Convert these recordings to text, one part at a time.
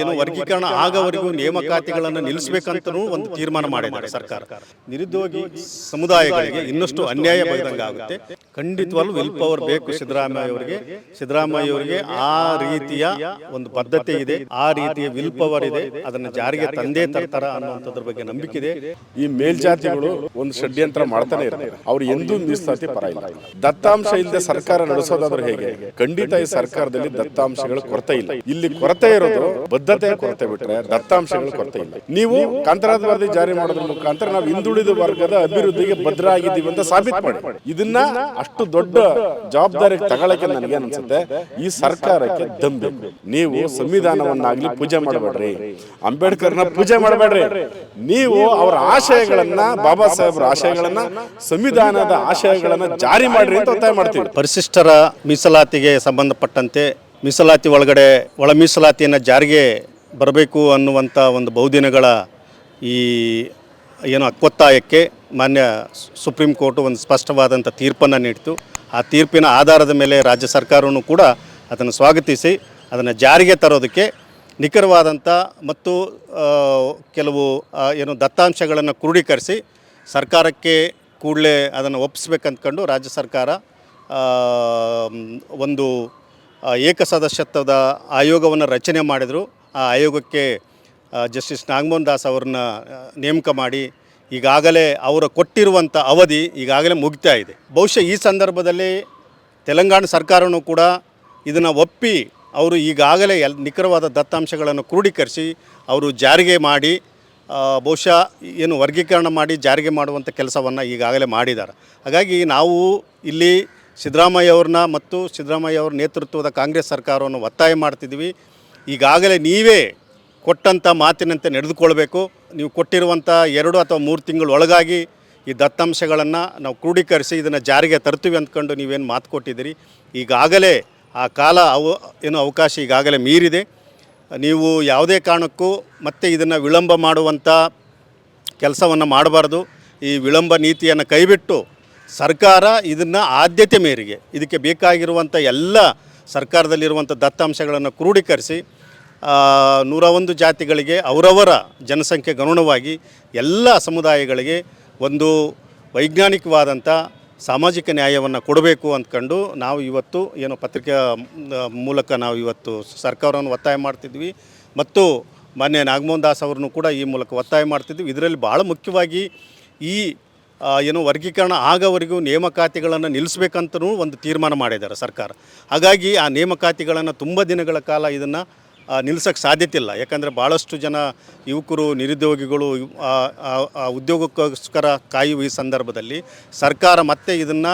ಏನು ವರ್ಗೀಕರಣ ಆಗವರೆಗೂ ನೇಮಕಾತಿಗಳನ್ನು ನಿಲ್ಲಿಸಬೇಕಂತಲೂ ಒಂದು ತೀರ್ಮಾನ ಮಾಡಿದ್ದಾರೆ ಸರ್ಕಾರ. ನಿರುದ್ಯೋಗಿ ಸಮುದಾಯಗಳಿಗೆ ಇನ್ನಷ್ಟು ಅನ್ಯಾಯ ಬೈದಂಗೆ ಆಗುತ್ತೆ. ಖಂಡಿತವಾಗ್ಲೂ ವಿಲ್ ಪವರ್ ಬೇಕು ಸಿದ್ದರಾಮಯ್ಯ ಅವರಿಗೆ. ಸಿದ್ದರಾಮಯ್ಯ ಅವರಿಗೆ ಆ ರೀತಿಯ ಒಂದು ಬದ್ಧತೆ ಇದೆ. ಆ ರೀತಿಯ ವಿಲ್ ಪವರ್ ಇದೆ. ಅದನ್ನು ಜಾರಿಗೆ ತಂದೇ ತರ್ತಾರ ಅನ್ನುವಂಥದ್ರ ಬಗ್ಗೆ ನಂಬಿಕೆ ಇದೆ. ಈ ಮೇಲ್ಜಾತಿಗಳು ಒಂದು ಷಡ್ಯಂತ್ರ ಮಾಡ್ತಾನೆ ಇರ್ತಾರೆ. ಅವ್ರು ಎಂದೂ ಮೀಸಲಾತಿ ಪರ ಇಲ್ಲ. ದತ್ತಾಂಶ ಇಲ್ಲದೆ ಸರ್ಕಾರ ನಡೆಸೋದಾದ್ರೆ ಹೇಗೆ? ಖಂಡಿತ ಈ ಸರ್ಕಾರದಲ್ಲಿ ದತ್ತಾಂಶಗಳ ಕೊರತೆ ಇಲ್ಲ. ಇಲ್ಲಿ ಕೊರತೆ ಇರೋದು ಬದ್ಧತೆಯ ಕೊರತೆ ಬಿಟ್ಟರೆ ದತ್ತಾಂಶಗಳ ಕೊರತೆ ಇಲ್ಲ. ನೀವು ಕಂತರಾದ ವರದಿ ಜಾರಿ ಮಾಡೋದ್ರ ಮುಖಾಂತರ ನಾವು ಹಿಂದುಳಿದ ವರ್ಗದ ಅಭಿವೃದ್ಧಿಗೆ ಭದ್ರ ಆಗಿದ್ದೀವಿ ಅಂತ ಸಾಬೀತು ಮಾಡಿ. ಇದನ್ನ ಅಷ್ಟು ದೊಡ್ಡ ಜವಾಬ್ದಾರಿ ತಗೊಳಕ್ಕೆ ನನಗೆ ಅನ್ಸುತ್ತೆ. ಈ ಸರ್ಕಾರಕ್ಕೆ ದಂಬೆ. ನೀವು ಸಂವಿಧಾನವನ್ನಾಗ್ಲಿ ಪೂಜೆ ಮಾಡಬೇಡ್ರಿ. ಅಂಬೇಡ್ಕರ್ನ ಪೂಜೆ ಮಾಡಬೇಡ್ರಿ. ನೀವು ಅವರ ಆಶಯಗಳನ್ನ ಬಾಬಾ ಸಾಹೇಬ್ರ ಆಶಯಗಳನ್ನ ಸಂವಿಧಾನದ ಆಶಯಗಳನ್ನ ಜಾರಿ ಮಾಡ್ರಿ ಅಂತ ಒತ್ತಾಯ ಮಾಡ್ತೀವಿ. ಪರಿಶಿಷ್ಟರ ಮೀಸಲಾತಿಗೆ ಸಂಬಂಧಪಟ್ಟಂತೆ ಮೀಸಲಾತಿ ಒಳಗಡೆ, ಒಳ ಮೀಸಲಾತಿಯನ್ನು ಜಾರಿಗೆ ಬರಬೇಕು ಅನ್ನುವಂಥ ಒಂದು ಬಹುದಿನಗಳ ಈ ಏನು ಅಕ್ವತ್ತಾಯಕ್ಕೆ ಮಾನ್ಯ ಸುಪ್ರೀಂ ಕೋರ್ಟು ಒಂದು ಸ್ಪಷ್ಟವಾದಂಥ ತೀರ್ಪನ್ನು ನೀಡಿತು. ಆ ತೀರ್ಪಿನ ಆಧಾರದ ಮೇಲೆ ರಾಜ್ಯ ಸರ್ಕಾರವೂ ಕೂಡ ಅದನ್ನು ಸ್ವಾಗತಿಸಿ, ಅದನ್ನು ಜಾರಿಗೆ ತರೋದಕ್ಕೆ ನಿಖರವಾದಂಥ ಮತ್ತು ಕೆಲವು ಏನು ದತ್ತಾಂಶಗಳನ್ನು ಕ್ರೋಢೀಕರಿಸಿ ಸರ್ಕಾರಕ್ಕೆ ಕೂಡಲೇ ಅದನ್ನು ಒಪ್ಪಿಸ್ಬೇಕಂದ್ಕೊಂಡು ರಾಜ್ಯ ಸರ್ಕಾರ ಒಂದು ಏಕಸದಸ್ಯತ್ವದ ಆಯೋಗವನ್ನು ರಚನೆ ಮಾಡಿದರು. ಆ ಆಯೋಗಕ್ಕೆ ಜಸ್ಟಿಸ್ ನಾಗಮೋಹನ್ ದಾಸ್ ಅವ್ರನ್ನ ನೇಮಕ ಮಾಡಿ ಈಗಾಗಲೇ ಅವರ ಕೊಟ್ಟಿರುವಂಥ ಅವಧಿ ಈಗಾಗಲೇ ಮುಗಿತಾ ಇದೆ. ಬಹುಶಃ ಈ ಸಂದರ್ಭದಲ್ಲಿ ತೆಲಂಗಾಣ ಸರ್ಕಾರವೂ ಕೂಡ ಇದನ್ನು ಒಪ್ಪಿ ಅವರು ಈಗಾಗಲೇ ಎಲ್, ನಿಖರವಾದ ದತ್ತಾಂಶಗಳನ್ನು ಕ್ರೋಢೀಕರಿಸಿ ಅವರು ಜಾರಿಗೆ ಮಾಡಿ ಬಹುಶಃ ಏನು ವರ್ಗೀಕರಣ ಮಾಡಿ ಜಾರಿಗೆ ಮಾಡುವಂಥ ಕೆಲಸವನ್ನು ಈಗಾಗಲೇ ಮಾಡಿದ್ದಾರೆ. ಹಾಗಾಗಿ ನಾವು ಇಲ್ಲಿ ಸಿದ್ದರಾಮಯ್ಯ ಅವ್ರನ್ನ ಮತ್ತು ಸಿದ್ದರಾಮಯ್ಯ ಅವ್ರ ನೇತೃತ್ವದ ಕಾಂಗ್ರೆಸ್ ಸರ್ಕಾರವನ್ನು ಒತ್ತಾಯ ಮಾಡ್ತಿದ್ವಿ ಈಗಾಗಲೇ ನೀವೇ ಕೊಟ್ಟಂಥ ಮಾತಿನಂತೆ ನಡೆದುಕೊಳ್ಬೇಕು. ನೀವು ಕೊಟ್ಟಿರುವಂಥ ಎರಡು ಅಥವಾ ಮೂರು ತಿಂಗಳ ಒಳಗಾಗಿ ಈ ದತ್ತಾಂಶಗಳನ್ನು ನಾವು ಕ್ರೋಢೀಕರಿಸಿ ಇದನ್ನು ಜಾರಿಗೆ ತರ್ತೀವಿ ಅಂದ್ಕೊಂಡು ನೀವೇನು ಮಾತು ಕೊಟ್ಟಿದ್ದೀರಿ. ಈಗಾಗಲೇ ಆ ಕಾಲ ಅವ, ಏನು ಅವಕಾಶ ಈಗಾಗಲೇ ಮೀರಿದೆ. ನೀವು ಯಾವುದೇ ಕಾರಣಕ್ಕೂ ಮತ್ತೆ ಇದನ್ನು ವಿಳಂಬ ಮಾಡುವಂಥ ಕೆಲಸವನ್ನು ಮಾಡಬಾರ್ದು. ಈ ವಿಳಂಬ ನೀತಿಯನ್ನು ಕೈಬಿಟ್ಟು ಸರ್ಕಾರ ಇದನ್ನು ಆದ್ಯತೆ ಮೇರೆಗೆ, ಇದಕ್ಕೆ ಬೇಕಾಗಿರುವಂಥ ಎಲ್ಲ ಸರ್ಕಾರದಲ್ಲಿರುವಂಥ ದತ್ತಾಂಶಗಳನ್ನು ಕ್ರೋಢೀಕರಿಸಿ ನೂರ ಒಂದು ಜಾತಿಗಳಿಗೆ ಅವರವರ ಜನಸಂಖ್ಯೆ ಅನುಗುಣವಾಗಿ ಎಲ್ಲ ಸಮುದಾಯಗಳಿಗೆ ಒಂದು ವೈಜ್ಞಾನಿಕವಾದಂಥ ಸಾಮಾಜಿಕ ನ್ಯಾಯವನ್ನು ಕೊಡಬೇಕು ಅಂದ್ಕೊಂಡು ನಾವು ಇವತ್ತು ಏನು ಪತ್ರಿಕಾ ಮೂಲಕ ನಾವು ಇವತ್ತು ಸರ್ಕಾರವನ್ನು ಒತ್ತಾಯ ಮಾಡ್ತಿದ್ವಿ. ಮತ್ತು ಮಾನ್ಯ ನಾಗಮೋಹನ್ ದಾಸ್ ಅವ್ರನ್ನೂ ಕೂಡ ಈ ಮೂಲಕ ಒತ್ತಾಯ ಮಾಡ್ತಿದ್ವಿ. ಇದರಲ್ಲಿ ಭಾಳ ಮುಖ್ಯವಾಗಿ ಈ ಏನು ವರ್ಗೀಕರಣ ಆಗವರೆಗೂ ನೇಮಕಾತಿಗಳನ್ನು ನಿಲ್ಲಿಸ್ಬೇಕಂತನೂ ಒಂದು ತೀರ್ಮಾನ ಮಾಡಿದ್ದಾರೆ ಸರ್ಕಾರ. ಹಾಗಾಗಿ ಆ ನೇಮಕಾತಿಗಳನ್ನು ತುಂಬ ದಿನಗಳ ಕಾಲ ಇದನ್ನು ನಿಲ್ಸೋಕ್ಕೆ ಸಾಧ್ಯತೆ ಇಲ್ಲ ಯಾಕಂದರೆ ಭಾಳಷ್ಟು ಜನ ಯುವಕರು, ನಿರುದ್ಯೋಗಿಗಳು ಉದ್ಯೋಗಕ್ಕೋಸ್ಕರ ಕಾಯುವ ಈ ಸಂದರ್ಭದಲ್ಲಿ ಸರ್ಕಾರ ಮತ್ತೆ ಇದನ್ನು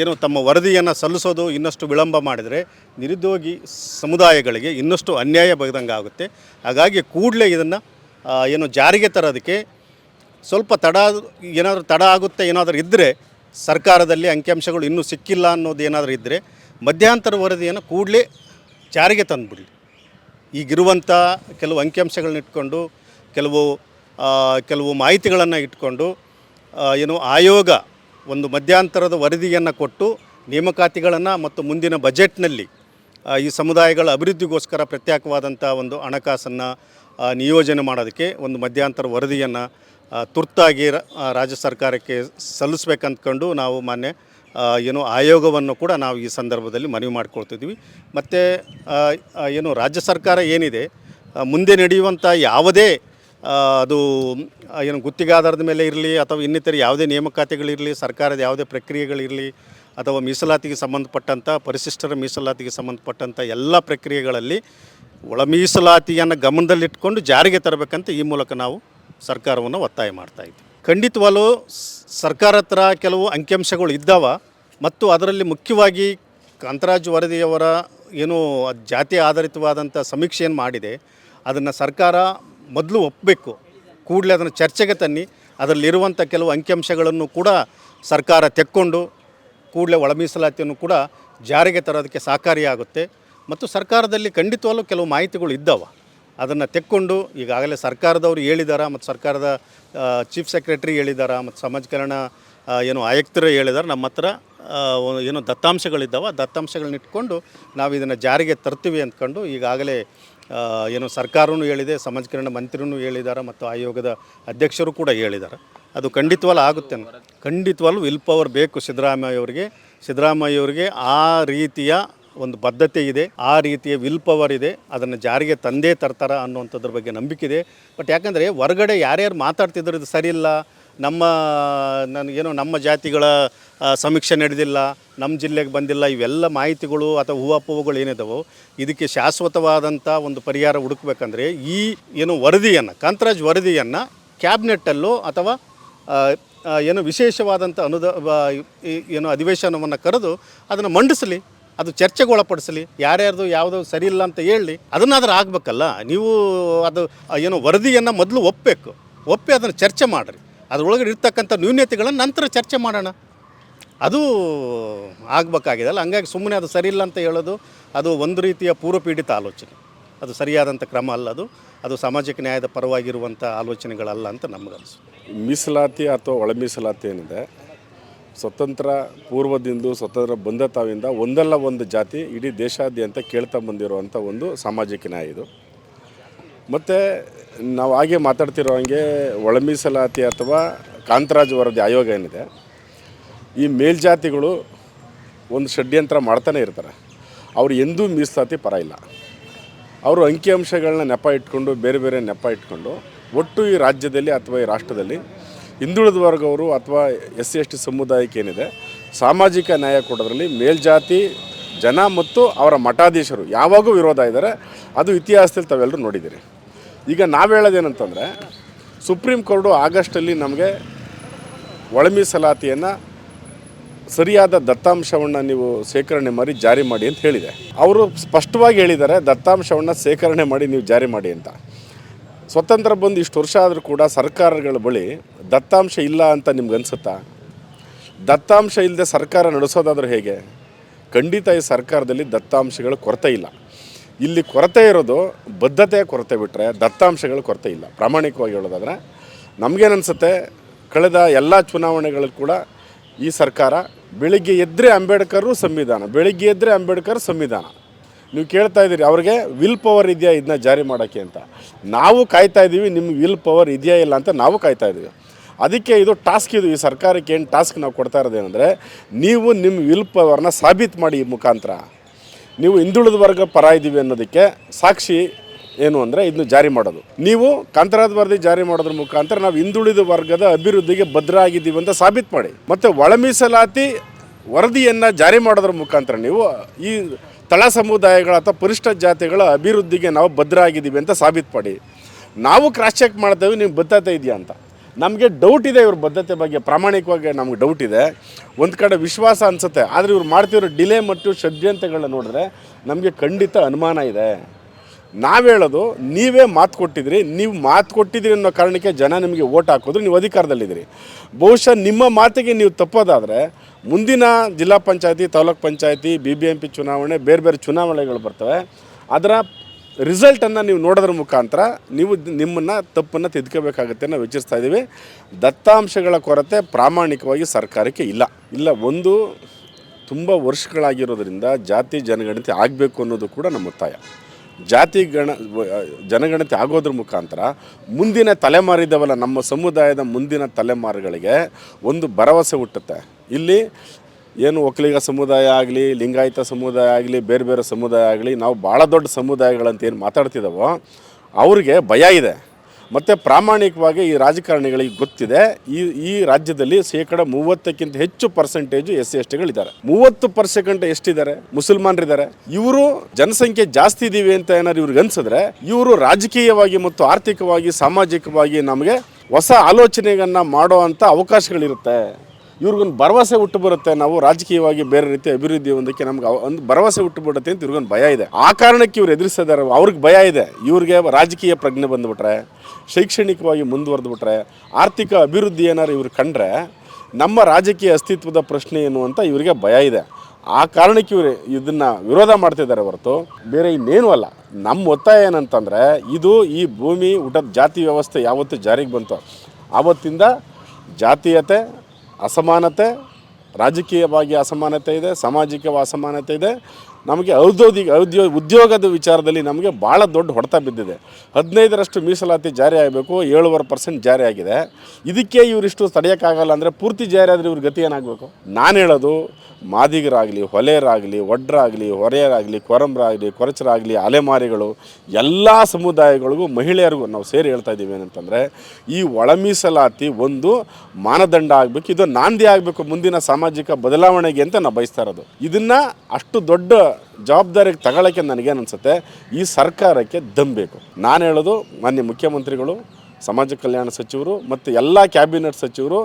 ಏನು ತಮ್ಮ ವರದಿಯನ್ನು ಸಲ್ಲಿಸೋದು ಇನ್ನಷ್ಟು ವಿಳಂಬ ಮಾಡಿದರೆ ನಿರುದ್ಯೋಗಿ ಸಮುದಾಯಗಳಿಗೆ ಇನ್ನಷ್ಟು ಅನ್ಯಾಯ ಬಗ್ದಂಗೆ ಆಗುತ್ತೆ ಹಾಗಾಗಿ ಕೂಡಲೇ ಇದನ್ನು ಏನು ಜಾರಿಗೆ ತರೋದಕ್ಕೆ ಸ್ವಲ್ಪ ತಡ ಏನಾದರೂ ತಡ ಆಗುತ್ತೆ, ಏನಾದರೂ ಇದ್ದರೆ ಸರ್ಕಾರದಲ್ಲಿ ಅಂಕಿಅಂಶಗಳು ಇನ್ನೂ ಸಿಕ್ಕಿಲ್ಲ ಅನ್ನೋದು ಏನಾದರೂ ಇದ್ದರೆ ಮಧ್ಯಂತರ ವರದಿಯನ್ನು ಕೂಡಲೇ ಜಾರಿಗೆ ತಂದುಬಿಡಲಿ. ಈಗಿರುವಂಥ ಕೆಲವು ಅಂಕಿಅಂಶಗಳನ್ನ ಇಟ್ಕೊಂಡು, ಕೆಲವು ಕೆಲವು ಮಾಹಿತಿಗಳನ್ನು ಇಟ್ಕೊಂಡು ಏನು ಆಯೋಗ ಒಂದು ಮಧ್ಯಾಂತರದ ವರದಿಯನ್ನು ಕೊಟ್ಟು ನೇಮಕಾತಿಗಳನ್ನು ಮತ್ತು ಮುಂದಿನ ಬಜೆಟ್ನಲ್ಲಿ ಈ ಸಮುದಾಯಗಳ ಅಭಿವೃದ್ಧಿಗೋಸ್ಕರ ಪ್ರತ್ಯೇಕವಾದಂಥ ಒಂದು ಹಣಕಾಸನ್ನು ನಿಯೋಜನೆ ಮಾಡೋದಕ್ಕೆ ಒಂದು ಮಧ್ಯಾಂತರ ವರದಿಯನ್ನು ತುರ್ತಾಗಿ ರಾಜ್ಯ ಸರ್ಕಾರಕ್ಕೆ ಸಲ್ಲಿಸ್ಬೇಕಂದ್ಕೊಂಡು ನಾವು ಮಾನ್ಯ ಏನು ಆಯೋಗವನ್ನು ಕೂಡ ನಾವು ಈ ಸಂದರ್ಭದಲ್ಲಿ ಮನವಿ ಮಾಡಿಕೊಳ್ತಿದ್ವಿ ಮತ್ತು ಏನು ರಾಜ್ಯ ಸರ್ಕಾರ ಏನಿದೆ ಮುಂದೆ ನಡೆಯುವಂಥ ಯಾವುದೇ ಅದು ಏನು ಗುತ್ತಿಗೆದಾರದ ಮೇಲೆ ಇರಲಿ ಅಥವಾ ಇನ್ನಿತರ ಯಾವುದೇ ನೇಮಕಾತಿಗಳಿರಲಿ ಸರ್ಕಾರದ ಯಾವುದೇ ಪ್ರಕ್ರಿಯೆಗಳಿರಲಿ ಅಥವಾ ಮೀಸಲಾತಿಗೆ ಸಂಬಂಧಪಟ್ಟಂಥ, ಪರಿಶಿಷ್ಟರ ಮೀಸಲಾತಿಗೆ ಸಂಬಂಧಪಟ್ಟಂಥ ಎಲ್ಲ ಪ್ರಕ್ರಿಯೆಗಳಲ್ಲಿ ಒಳ ಮೀಸಲಾತಿಯನ್ನು ಗಮನದಲ್ಲಿಟ್ಕೊಂಡು ಜಾರಿಗೆ ತರಬೇಕಂತ ಈ ಮೂಲಕ ನಾವು ಸರ್ಕಾರವನ್ನು ಒತ್ತಾಯ ಮಾಡ್ತಾ ಇದ್ದೀವಿ ಖಂಡಿತವಾಗಲೂ ಸರ್ಕಾರ ಹತ್ರ ಕೆಲವು ಅಂಕಿಅಂಶಗಳು ಇದ್ದಾವ ಮತ್ತು ಅದರಲ್ಲಿ ಮುಖ್ಯವಾಗಿ ಕಾಂತರಾಜ್ ವರದಿಯವರ ಏನು ಜಾತಿ ಆಧಾರಿತವಾದಂಥ ಸಮೀಕ್ಷೆಯನ್ನು ಮಾಡಿದೆ. ಅದನ್ನು ಸರ್ಕಾರ ಮೊದಲು ಒಪ್ಪಬೇಕು ಕೂಡಲೇ ಅದನ್ನು ಚರ್ಚೆಗೆ ತನ್ನಿ. ಅದರಲ್ಲಿರುವಂಥ ಕೆಲವು ಅಂಕಿಅಂಶಗಳನ್ನು ಕೂಡ ಸರ್ಕಾರ ತೆಕ್ಕೊಂಡು ಕೂಡಲೇ ಒಳ ಮೀಸಲಾತಿಯನ್ನು ಕೂಡ ಜಾರಿಗೆ ತರೋದಕ್ಕೆ ಸಹಕಾರಿಯಾಗುತ್ತೆ. ಮತ್ತು ಸರ್ಕಾರದಲ್ಲಿ ಖಂಡಿತವಾಗಲೂ ಕೆಲವು ಮಾಹಿತಿಗಳು ಇದ್ದಾವೆ. ಅದನ್ನು ತೆಕ್ಕೊಂಡು ಈಗಾಗಲೇ ಸರ್ಕಾರದವರು ಹೇಳಿದ್ದಾರೆ ಮತ್ತು ಸರ್ಕಾರದ ಚೀಫ್ ಸೆಕ್ರೆಟರಿ ಹೇಳಿದ್ದಾರೆ ಮತ್ತು ಸಮಾಜ ಕಲ್ಯಾಣ ಏನು ಆಯುಕ್ತರು ಹೇಳಿದ್ದಾರೆ ನಮ್ಮ ಹತ್ರ ಏನು ದತ್ತಾಂಶಗಳಿದ್ದಾವೆ ದತ್ತಾಂಶಗಳನ್ನ ಇಟ್ಕೊಂಡು ನಾವು ಇದನ್ನು ಜಾರಿಗೆ ತರ್ತೀವಿ ಅಂದ್ಕೊಂಡು ಈಗಾಗಲೇ ಏನು ಸರ್ಕಾರವೂ ಹೇಳಿದೆ, ಸಮಾಜ ಕಲ್ಯಾಣ ಮಂತ್ರಿನೂ ಹೇಳಿದ್ದಾರೆ ಮತ್ತು ಆಯೋಗದ ಅಧ್ಯಕ್ಷರು ಕೂಡ ಹೇಳಿದ್ದಾರೆ ಅದು ಖಂಡಿತವಲ್ಲ ಆಗುತ್ತೆ. ಖಂಡಿತವಾಗ್ಲೂ ವಿಲ್ ಪವರ್ ಬೇಕು ಸಿದ್ದರಾಮಯ್ಯ ಅವರಿಗೆ ಸಿದ್ದರಾಮಯ್ಯ ಅವರಿಗೆ ಆ ರೀತಿಯ ಒಂದು ಬದ್ಧತೆ ಇದೆ, ಆ ರೀತಿಯ ವಿಲ್ ಪವರ್ ಇದೆ, ಅದನ್ನು ಜಾರಿಗೆ ತಂದೇ ತರ್ತಾರ ಅನ್ನುವಂಥದ್ರ ಬಗ್ಗೆ ನಂಬಿಕೆ ಇದೆ. ಬಟ್ ಯಾಕಂದರೆ ಹೊರಗಡೆ ಯಾರ್ಯಾರು ಮಾತಾಡ್ತಿದ್ರು ಇದು ಸರಿ ಇಲ್ಲ ನಮ್ಮ ನನಗೇನೋ ನಮ್ಮ ಜಾತಿಗಳ ಸಮೀಕ್ಷೆ ನಡೆದಿಲ್ಲ ನಮ್ಮ ಜಿಲ್ಲೆಗೆ ಬಂದಿಲ್ಲ, ಇವೆಲ್ಲ ಮಾಹಿತಿಗಳು ಅಥವಾ ಹೂವಪ್ಪುಗಳು ಏನಿದಾವೋ, ಇದಕ್ಕೆ ಶಾಶ್ವತವಾದಂಥ ಒಂದು ಪರಿಹಾರ ಹುಡುಕ್ಬೇಕಂದ್ರೆ ಈ, ಏನು ವರದಿಯನ್ನು, ಕಾಂತರಾಜ್ ವರದಿಯನ್ನು ಕ್ಯಾಬಿನೆಟ್ಟಲ್ಲೋ ಅಥವಾ ಏನು ವಿಶೇಷವಾದಂಥ ಅನುದ ಏನು ಅಧಿವೇಶನವನ್ನು ಕರೆದು ಅದನ್ನು ಮಂಡಿಸಲಿ. ಅದು ಚರ್ಚೆಗೆ ಒಳಪಡಿಸಲಿ, ಯಾರ್ಯಾರ್ದು ಯಾವುದು ಸರಿ ಇಲ್ಲ ಅಂತ ಹೇಳಿ ಅದನ್ನಾದ್ರೂ ಆಗಬೇಕಲ್ಲ? ನೀವು ಅದು ಏನು ವರದಿಯನ್ನು ಮೊದಲು ಒಪ್ಪಬೇಕು ಒಪ್ಪಿ ಅದನ್ನು ಚರ್ಚೆ ಮಾಡಿರಿ. ಅದರೊಳಗಡೆ ಇರ್ತಕ್ಕಂಥ ನ್ಯೂನ್ಯತೆಗಳನ್ನು ನಂತರ ಚರ್ಚೆ ಮಾಡೋಣ. ಅದು ಆಗಬೇಕಾಗಿದೆ ಅಲ್ಲ ಹಂಗಾಗಿ ಸುಮ್ಮನೆ ಅದು ಸರಿ ಇಲ್ಲ ಅಂತ ಹೇಳೋದು, ಅದು ಒಂದು ರೀತಿಯ ಪೂರ್ವಪೀಡಿತ ಆಲೋಚನೆ. ಅದು ಸರಿಯಾದಂಥ ಕ್ರಮ ಅಲ್ಲ ಅದು. ಅದು ಸಾಮಾಜಿಕ ನ್ಯಾಯದ ಪರವಾಗಿರುವಂಥ ಆಲೋಚನೆಗಳಲ್ಲ ಅಂತ ನಮಗನ್ಸುತ್ತೆ. ಮೀಸಲಾತಿ ಅಥವಾ ಒಳ ಮೀಸಲಾತಿ ಏನಿದೆ ಸ್ವತಂತ್ರ ಪೂರ್ವದಿಂದ, ಸ್ವತಂತ್ರ ಬಂದ ತಾವಿಂದ ಒಂದಲ್ಲ ಒಂದು ಜಾತಿ ಇಡೀ ದೇಶಾದ್ಯಂತ ಕೇಳ್ತಾ ಬಂದಿರುವಂಥ ಒಂದು ಸಾಮಾಜಿಕ ನ್ಯಾಯ ಇದು. ಮತ್ತು ನಾವು ಹಾಗೆ ಮಾತಾಡ್ತಿರೋ ಹಂಗೆ ಒಳಮೀಸಲಾತಿ ಅಥವಾ ಕಾಂತರಾಜ್ ವರದಿ ಆಯೋಗ ಏನಿದೆ, ಈ ಮೇಲ್ಜಾತಿಗಳು ಒಂದು ಷಡ್ಯಂತ್ರ ಮಾಡ್ತಾನೆ ಇರ್ತಾರೆ. ಅವ್ರು ಎಂದೂ ಮೀಸಲಾತಿ ಪರ ಇಲ್ಲ. ಅವರು ಅಂಕಿಅಂಶಗಳನ್ನ ನೆಪ ಇಟ್ಕೊಂಡು, ಬೇರೆ ಬೇರೆ ನೆಪ ಇಟ್ಕೊಂಡು ಒಟ್ಟು ಈ ರಾಜ್ಯದಲ್ಲಿ ಅಥವಾ ಈ ರಾಷ್ಟ್ರದಲ್ಲಿ ಹಿಂದುಳಿದ ವರ್ಗವರು ಅಥವಾ ಎಸ್ ಸಿ ಎಸ್ ಟಿ ಸಮುದಾಯಕ್ಕೆ ಏನಿದೆ, ಸಾಮಾಜಿಕ ನ್ಯಾಯ ಕೊಡೋದ್ರಲ್ಲಿ ಮೇಲ್ಜಾತಿ ಜನ ಮತ್ತು ಅವರ ಮಠಾಧೀಶರು ಯಾವಾಗೂ ವಿರೋಧ ಇದ್ದಾರೆ. ಅದು ಇತಿಹಾಸದಲ್ಲಿ ತಾವೆಲ್ಲರೂ ನೋಡಿದ್ದೀರಿ. ಈಗ ನಾವು ಹೇಳೋದೇನಂತಂದರೆ, ಸುಪ್ರೀಂ ಕೋರ್ಟು ಆಗಸ್ಟಲ್ಲಿ ನಮಗೆ ಒಳ ಮೀಸಲಾತಿಯನ್ನು ಸರಿಯಾದ ದತ್ತಾಂಶವನ್ನು ನೀವು ಸೇಕರಣೆ ಮಾಡಿ ಜಾರಿ ಮಾಡಿ ಅಂತ ಹೇಳಿದೆ. ಅವರು ಸ್ಪಷ್ಟವಾಗಿ ಹೇಳಿದ್ದಾರೆ, ದತ್ತಾಂಶವನ್ನು ಸೇಕರಣೆ ಮಾಡಿ ನೀವು ಜಾರಿ ಮಾಡಿ ಅಂತ. ಸ್ವತಂತ್ರ ಬಂದು ಇಷ್ಟು ವರ್ಷ ಆದರೂ ಕೂಡ ಸರ್ಕಾರಗಳ ಬಳಿ ದತ್ತಾಂಶ ಇಲ್ಲ ಅಂತ ನಿಮ್ಗೆ ಅನಿಸುತ್ತಾ? ದತ್ತಾಂಶ ಇಲ್ಲದೆ ಸರ್ಕಾರ ನಡೆಸೋದಾದರೂ ಹೇಗೆ? ಖಂಡಿತ ಈ ಸರ್ಕಾರದಲ್ಲಿ ದತ್ತಾಂಶಗಳ ಕೊರತೆ ಇಲ್ಲ. ಇಲ್ಲಿ ಕೊರತೆ ಇರೋದು ಬದ್ಧತೆಯ ಕೊರತೆ ಬಿಟ್ಟರೆ ದತ್ತಾಂಶಗಳ ಕೊರತೆ ಇಲ್ಲ. ಪ್ರಾಮಾಣಿಕವಾಗಿ ಹೇಳೋದಾದ್ರೆ ನಮಗೇನನ್ಸುತ್ತೆ ಕಳೆದ ಎಲ್ಲ ಚುನಾವಣೆಗಳಲ್ಲಿ ಕೂಡ ಈ ಸರ್ಕಾರ ಬೆಳಿಗ್ಗೆ ಎದ್ದರೆ ಅಂಬೇಡ್ಕರ್ ಸಂವಿಧಾನ, ಬೆಳಿಗ್ಗೆ ಎದ್ದರೆ ಅಂಬೇಡ್ಕರ್ ಸಂವಿಧಾನ. ನೀವು ಕೇಳ್ತಾ ಇದ್ದೀರಿ, ಅವ್ರಿಗೆ ವಿಲ್ ಪವರ್ ಇದೆಯಾ ಇದನ್ನ ಜಾರಿ ಮಾಡೋಕ್ಕೆ ಅಂತ. ನಾವು ಕಾಯ್ತಾ ಇದ್ದೀವಿ ನಿಮ್ಗೆ ವಿಲ್ ಪವರ್ ಇದೆಯಾ ಇಲ್ಲ ಅಂತ ನಾವು ಕಾಯ್ತಾ ಇದ್ದೀವಿ ಅದಕ್ಕೆ ಇದು ಟಾಸ್ಕ್ ಇದು, ಈ ಸರ್ಕಾರಕ್ಕೆ ಏನು ಟಾಸ್ಕ್ ನಾವು ಕೊಡ್ತಾ ಇರೋದೇನೆಂದರೆ ನೀವು ನಿಮ್ಮ ವಿಲ್ ಪವರ್ನ ಸಾಬೀತು ಮಾಡಿ ಈ ಮುಖಾಂತರ. ನೀವು ಹಿಂದುಳಿದ ವರ್ಗ ಪರ ಇದ್ದೀವಿ ಅನ್ನೋದಕ್ಕೆ ಸಾಕ್ಷಿ ಏನು ಅಂದರೆ ಇದನ್ನು ಜಾರಿ ಮಾಡೋದು. ನೀವು ಕಾಂತರಾದ ವರದಿ ಜಾರಿ ಮಾಡೋದ್ರ ಮುಖಾಂತರ ನಾವು ಹಿಂದುಳಿದ ವರ್ಗದ ಅಭಿವೃದ್ಧಿಗೆ ಭದ್ರ ಆಗಿದ್ದೀವಿ ಅಂತ ಸಾಬೀತು ಮಾಡಿ. ಮತ್ತು ಒಳ ಮೀಸಲಾತಿ ವರದಿಯನ್ನು ಜಾರಿ ಮಾಡೋದ್ರ ಮುಖಾಂತರ ನೀವು ಈ ತಳ ಸಮುದಾಯಗಳ ಅಥವಾ ಪರಿಷ್ಠ ಜಾತಿಗಳ ಅಭಿವೃದ್ಧಿಗೆ ನಾವು ಭದ್ರ ಆಗಿದ್ದೀವಿ ಅಂತ ಸಾಬೀತು ಮಾಡಿ. ನಾವು ಕ್ರಾಸ್ ಚೆಕ್ ಮಾಡ್ತೇವೆ, ನೀವು ಬದ್ಧತೆ ಇದೆಯಾ ಅಂತ. ನಮಗೆ ಡೌಟ್ ಇದೆ ಇವ್ರ ಬದ್ಧತೆ ಬಗ್ಗೆ. ಪ್ರಾಮಾಣಿಕವಾಗಿ ನಮ್ಗೆ ಡೌಟ್ ಇದೆ. ಒಂದು ಕಡೆ ವಿಶ್ವಾಸ ಅನಿಸುತ್ತೆ. ಆದರೆ ಇವ್ರು ಮಾಡ್ತಿರೋ ಡಿಲೇ ಮತ್ತು ಷಡ್ಯಂತ್ರಗಳನ್ನ ನೋಡಿದ್ರೆ ನಮಗೆ ಖಂಡಿತ ಅನುಮಾನ ಇದೆ. ನಾವು ಹೇಳೋದು, ನೀವೇ ಮಾತು ಕೊಟ್ಟಿದ್ರಿ, ನೀವು ಮಾತು ಕೊಟ್ಟಿದ್ರಿ ಅನ್ನೋ ಕಾರಣಕ್ಕೆ ಜನ ನಿಮಗೆ ಓಟ್ ಹಾಕಿದ್ರು, ನೀವು ಅಧಿಕಾರದಲ್ಲಿದ್ದೀರಿ. ಬಹುಶಃ ನಿಮ್ಮ ಮಾತಿಗೆ ನೀವು ತಪ್ಪೋದಾದರೆ ಮುಂದಿನ ಜಿಲ್ಲಾ ಪಂಚಾಯತಿ, ತಾಲೂಕ್ ಪಂಚಾಯತಿ ಬಿ ಬಿ ಎಂ ಪಿ ಚುನಾವಣೆ, ಬೇರೆ ಬೇರೆ ಚುನಾವಣೆಗಳು ಬರ್ತವೆ. ಅದರ ರಿಸಲ್ಟನ್ನು ನೀವು ನೋಡೋದ್ರ ಮುಖಾಂತರ ನೀವು ನಿಮ್ಮನ್ನು ತಪ್ಪನ್ನು ತಿದ್ಕೋಬೇಕಾಗುತ್ತೆ ನಾವು ವಿಚಾರಿಸ್ತಾ ಇದ್ದೀವಿ. ದತ್ತಾಂಶಗಳ ಕೊರತೆ ಪ್ರಾಮಾಣಿಕವಾಗಿ ಸರ್ಕಾರಕ್ಕೆ ಇಲ್ಲ. ಇಲ್ಲ, ಒಂದು ತುಂಬ ವರ್ಷಗಳಾಗಿರೋದ್ರಿಂದ ಜಾತಿ ಜನಗಣತಿ ಆಗಬೇಕು ಅನ್ನೋದು ಕೂಡ ನಮ್ಮ ಒತ್ತಾಯ. ಜಾತಿ ಗಣ ಜನಗಣತಿ ಆಗೋದ್ರ ಮುಖಾಂತರ ಮುಂದಿನ ತಲೆಮಾರಿದವಲ್ಲ ನಮ್ಮ ಸಮುದಾಯದ ಮುಂದಿನ ತಲೆಮಾರುಗಳಿಗೆ ಒಂದು ಭರವಸೆ ಹುಟ್ಟುತ್ತೆ. ಇಲ್ಲಿ ಏನು ಒಕ್ಕಲಿಗ ಸಮುದಾಯ ಆಗಲಿ, ಲಿಂಗಾಯತ ಸಮುದಾಯ ಆಗಲಿ, ಬೇರೆ ಬೇರೆ ಸಮುದಾಯ ಆಗಲಿ, ನಾವು ಭಾಳ ದೊಡ್ಡ ಸಮುದಾಯಗಳಂತ ಏನು ಮಾತಾಡ್ತಿದ್ದಾವೋ ಅವ್ರಿಗೆ ಭಯ ಇದೆ. ಮತ್ತು ಪ್ರಾಮಾಣಿಕವಾಗಿ ಈ ರಾಜಕಾರಣಿಗಳಿಗೆ ಗೊತ್ತಿದೆ, ಈ ಈ ರಾಜ್ಯದಲ್ಲಿ ಶೇಕಡ ಮೂವತ್ತಕ್ಕಿಂತ ಹೆಚ್ಚು ಪರ್ಸೆಂಟೇಜು ಎಸ್ ಸಿ ಎಸ್ ಟಿಗಳಿದ್ದಾರೆ ಮೂವತ್ತು ಪರ್ಸೆಂಟ್ ಎಷ್ಟಿದ್ದಾರೆ? ಮುಸಲ್ಮಾನರಿದ್ದಾರೆ. ಇವರು ಜನಸಂಖ್ಯೆ ಜಾಸ್ತಿ ಇದ್ದೀವಿ ಅಂತ ಏನಾದ್ರು ಇವ್ರಿಗೆ ಅನ್ಸಿದ್ರೆ, ಇವರು ರಾಜಕೀಯವಾಗಿ ಮತ್ತು ಆರ್ಥಿಕವಾಗಿ, ಸಾಮಾಜಿಕವಾಗಿ ನಮಗೆ ಹೊಸ ಆಲೋಚನೆಗಳನ್ನು ಮಾಡೋ ಅಂಥ ಅವಕಾಶಗಳಿರುತ್ತೆ. ಇವ್ರಿಗೊಂದು ಭರವಸೆ ಹುಟ್ಟು ಬರುತ್ತೆ ನಾವು ರಾಜಕೀಯವಾಗಿ ಬೇರೆ ರೀತಿ ಅಭಿವೃದ್ಧಿ ಹೊಂದಕ್ಕೆ ನಮ್ಗೆ ಒಂದು ಭರವಸೆ ಹುಟ್ಟು ಬಿಡುತ್ತೆ ಅಂತ ಇವ್ರಿಗೊಂದು ಭಯ ಇದೆ. ಆ ಕಾರಣಕ್ಕೆ ಇವ್ರು ಎದುರಿಸಿದಾರೆ ಅವ್ರಿಗೆ ಭಯ ಇದೆ. ಇವ್ರಿಗೆ ರಾಜಕೀಯ ಪ್ರಜ್ಞೆ ಬಂದುಬಿಟ್ರೆ, ಶೈಕ್ಷಣಿಕವಾಗಿ ಮುಂದುವರೆದ್ಬಿಟ್ರೆ, ಆರ್ಥಿಕ ಅಭಿವೃದ್ಧಿ ಏನಾದ್ರು ಇವ್ರು ಕಂಡ್ರೆ ನಮ್ಮ ರಾಜಕೀಯ ಅಸ್ತಿತ್ವದ ಪ್ರಶ್ನೆ ಏನು ಅಂತ ಇವರಿಗೆ ಭಯ ಇದೆ. ಆ ಕಾರಣಕ್ಕೆ ಇವರು ಇದನ್ನು ವಿರೋಧ ಮಾಡ್ತಿದ್ದಾರೆ ಹೊರತು. ಬೇರೆ ಇನ್ನೇನು ಅಲ್ಲ. ನಮ್ಮ ಒತ್ತಾಯ ಏನಂತಂದರೆ, ಇದು ಈ ಭೂಮಿ, ಊಟದ ಜಾತಿ ವ್ಯವಸ್ಥೆ ಯಾವತ್ತು ಜಾರಿಗೆ ಬಂತು. ಆವತ್ತಿಂದ ಜಾತೀಯತೆ ಅಸಮಾನತೆ, ರಾಜಕೀಯವಾಗಿ ಅಸಮಾನತೆ ಇದೆ, ಸಾಮಾಜಿಕವಾಗಿ ಅಸಮಾನತೆ ಇದೆ. ನಮಗೆ ಔದ್ಯೋಗಿಕ ಔದ್ಯೋ, ಉದ್ಯೋಗದ ವಿಚಾರದಲ್ಲಿ ನಮಗೆ ಭಾಳ ದೊಡ್ಡ ಹೊಡೆತ ಬಿದ್ದಿದೆ. ಹದಿನೈದರಷ್ಟು ಮೀಸಲಾತಿ ಜಾರಿ ಆಗಬೇಕು, ಏಳುವರೆ ಪರ್ಸೆಂಟ್ ಜಾರಿ ಆಗಿದೆ. ಇದಕ್ಕೆ ಇವರಿಷ್ಟು ತಡೆಯೋಕ್ಕಾಗಲ್ಲ ಅಂದರೆ ಪೂರ್ತಿ ಜಾರಿ ಆದರೆ ಇವ್ರ ಗತಿ ಏನಾಗಬೇಕು? ನಾನು ಹೇಳೋದು ಮಾದಿಗರಾಗಲಿ, ಹೊಲೆಯರಾಗಲಿ, ಒಡ್ರಾಗಲಿ, ಹೊರೆಯರಾಗಲಿ ಕೊರಂಬರಾಗಲಿ ಕೊರಚರಾಗಲಿ, ಅಲೆಮಾರಿಗಳು, ಎಲ್ಲ ಸಮುದಾಯಗಳಿಗೂ ಮಹಿಳೆಯರಿಗೂ ನಾವು ಸೇರಿ ಹೇಳ್ತಾ ಇದ್ದೀವಿ ಏನಂತಂದರೆ, ಈ ಒಳ ಮೀಸಲಾತಿ ಒಂದು ಮಾನದಂಡ ಆಗಬೇಕು, ಇದು ನಾಂದಿ ಆಗಬೇಕು ಮುಂದಿನ ಸಾಮಾಜಿಕ ಬದಲಾವಣೆಗೆ ಅಂತ ನಾವು ಬಯಸ್ತಾ ಇರೋದು. ಇದನ್ನು ಅಷ್ಟು ದೊಡ್ಡ ಜವಾಬ್ದಾರಿಗೆ ತಗೊಳ್ಳೋಕ್ಕೆ ನನಗೇನು ಅನಿಸುತ್ತೆ, ಈ ಸರ್ಕಾರಕ್ಕೆ ದಮ್ ನಾನು ಹೇಳೋದು ಮಾನ್ಯ ಮುಖ್ಯಮಂತ್ರಿಗಳು, ಸಮಾಜ ಕಲ್ಯಾಣ ಸಚಿವರು, ಮತ್ತು ಎಲ್ಲ ಕ್ಯಾಬಿನೆಟ್ ಸಚಿವರು,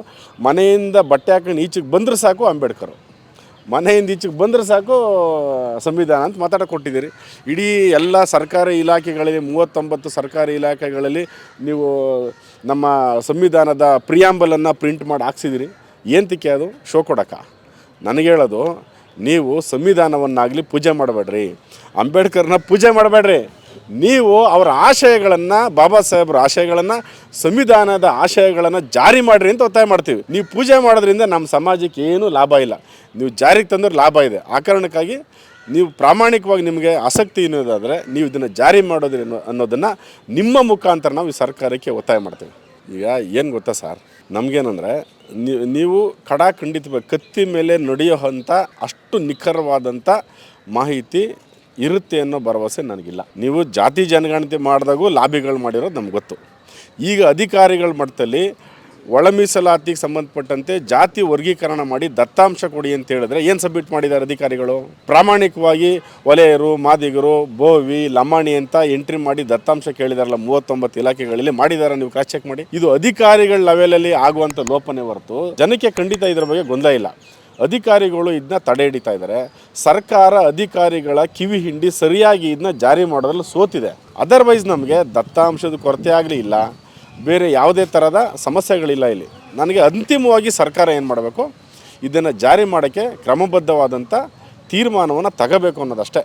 ಮನೆಯಿಂದ ಬಟ್ಟೆ ಹಾಕೊಂಡು ಈಚೆಗೆ ಬಂದರೆ ಸಾಕು ಅಂಬೇಡ್ಕರ್. ಮನೆಯಿಂದ ಈಚೆಗೆ ಬಂದರೆ ಸಾಕು, ಸಂವಿಧಾನ ಅಂತ ಮಾತಾಡಕ್ಕೆ ಕೊಟ್ಟಿದ್ದೀರಿ. ಇಡೀ ಎಲ್ಲ ಸರ್ಕಾರಿ ಇಲಾಖೆಗಳಲ್ಲಿ, ಮೂವತ್ತೊಂಬತ್ತು ಸರ್ಕಾರಿ ಇಲಾಖೆಗಳಲ್ಲಿ ನೀವು ನಮ್ಮ ಸಂವಿಧಾನದ ಪ್ರಿಯಾಂಬಲನ್ನು ಪ್ರಿಂಟ್ ಮಾಡಿ ಹಾಕ್ಸಿದಿರಿ ಏಂತಕ್ಕೆ ಅದು? ಶೋ ಕೊಡೋಕ್ಕ ನನಗೆ ಹೇಳೋದು, ನೀವು ಸಂವಿಧಾನವನ್ನಾಗಲಿ ಪೂಜೆ ಮಾಡಬೇಡ್ರಿ. ಅಂಬೇಡ್ಕರ್ನ ಪೂಜೆ ಮಾಡಬೇಡ್ರಿ. ನೀವು ಅವರ ಆಶಯಗಳನ್ನು, ಬಾಬಾ ಸಾಹೇಬ್ರ ಆಶಯಗಳನ್ನು, ಸಂವಿಧಾನದ ಆಶಯಗಳನ್ನು ಜಾರಿ ಮಾಡಿರಿ ಅಂತ ಒತ್ತಾಯ ಮಾಡ್ತೀವಿ. ನೀವು ಪೂಜೆ ಮಾಡೋದ್ರಿಂದ ನಮ್ಮ ಸಮಾಜಕ್ಕೆ ಏನೂ ಲಾಭ ಇಲ್ಲ. ನೀವು ಜಾರಿಗೆ ತಂದ್ರೆ ಲಾಭ ಇದೆ. ಆ ಕಾರಣಕ್ಕಾಗಿ ನೀವು ಪ್ರಾಮಾಣಿಕವಾಗಿ ನಿಮಗೆ ಆಸಕ್ತಿ ಅನ್ನೋದಾದರೆ ನೀವು ಇದನ್ನು ಜಾರಿ ಮಾಡೋದ್ರಿ ಅನ್ನೋ ಅನ್ನೋದನ್ನು ನಿಮ್ಮ ಮುಖಾಂತರ ನಾವು ಈ ಸರ್ಕಾರಕ್ಕೆ ಒತ್ತಾಯ ಮಾಡ್ತೀವಿ. ಈಗ ಏನು ಗೊತ್ತಾ ಸರ್? ನಮಗೇನಂದರೆ ನೀವು ಖಡಾಖಂಡಿತ ಕತ್ತಿ ಮೇಲೆ ನಡೆಯೋ ಅಷ್ಟು ನಿಖರವಾದಂಥ ಮಾಹಿತಿ ಇರುತ್ತೆ ಅನ್ನೋ ಭರವಸೆ ನನಗಿಲ್ಲ. ನೀವು ಜಾತಿ ಜನಗಣತಿ ಮಾಡಿದಾಗೂ ಲಾಬಿಗಳು ಮಾಡಿರೋದು ನಮ್ಗೆ ಗೊತ್ತು. ಈಗ ಅಧಿಕಾರಿಗಳ ಮಟ್ಟದಲ್ಲಿ ಒಳ ಮೀಸಲಾತಿಗೆ ಸಂಬಂಧಪಟ್ಟಂತೆ ಜಾತಿ ವರ್ಗೀಕರಣ ಮಾಡಿ ದತ್ತಾಂಶ ಕೊಡಿ ಅಂತ ಹೇಳಿದ್ರೆ ಏನು ಸಬ್ಮಿಟ್ ಮಾಡಿದ್ದಾರೆ ಅಧಿಕಾರಿಗಳು? ಪ್ರಾಮಾಣಿಕವಾಗಿ ಒಲೆಯರು, ಮಾದಿಗರು, ಬೋವಿ, ಲಮಾಣಿ ಅಂತ ಎಂಟ್ರಿ ಮಾಡಿ ದತ್ತಾಂಶ ಕೇಳಿದಾರಲ್ಲ, ಮೂವತ್ತೊಂಬತ್ತು ಇಲಾಖೆಗಳಲ್ಲಿ ಮಾಡಿದಾರ ನೀವು ಕ್ರಾಸ್ ಚೆಕ್ ಮಾಡಿ. ಇದು ಅಧಿಕಾರಿಗಳ ಲೆವೆಲಲ್ಲಿ ಆಗುವಂಥ ಲೋಪನೆ ಹೊರತು ಜನಕ್ಕೆ ಖಂಡಿತ ಇದರ ಬಗ್ಗೆ ಗೊಂದಲ ಇಲ್ಲ. ಅಧಿಕಾರಿಗಳು ಇದನ್ನ ತಡೆ ಹಿಡಿತಾ ಇದ್ದಾರೆ ಸರ್ಕಾರ ಅಧಿಕಾರಿಗಳ ಕಿವಿ ಹಿಂಡಿ ಸರಿಯಾಗಿ ಇದನ್ನ ಜಾರಿ ಮಾಡೋದ್ರಲ್ಲಿ ಸೋತಿದೆ. ಅದರ್ವೈಸ್ ನಮಗೆ ದತ್ತಾಂಶದ ಕೊರತೆ ಆಗಲಿ ಇಲ್ಲ. ಬೇರೆ ಯಾವುದೇ ಥರದ ಸಮಸ್ಯೆಗಳಿಲ್ಲ ಇಲ್ಲಿ. ನನಗೆ ಅಂತಿಮವಾಗಿ ಸರ್ಕಾರ ಏನು ಮಾಡಬೇಕು? ಇದನ್ನು ಜಾರಿ ಮಾಡೋಕ್ಕೆ ಕ್ರಮಬದ್ಧವಾದಂಥ ತೀರ್ಮಾನವನ್ನು ತಗೋಬೇಕು ಅನ್ನೋದಷ್ಟೇ.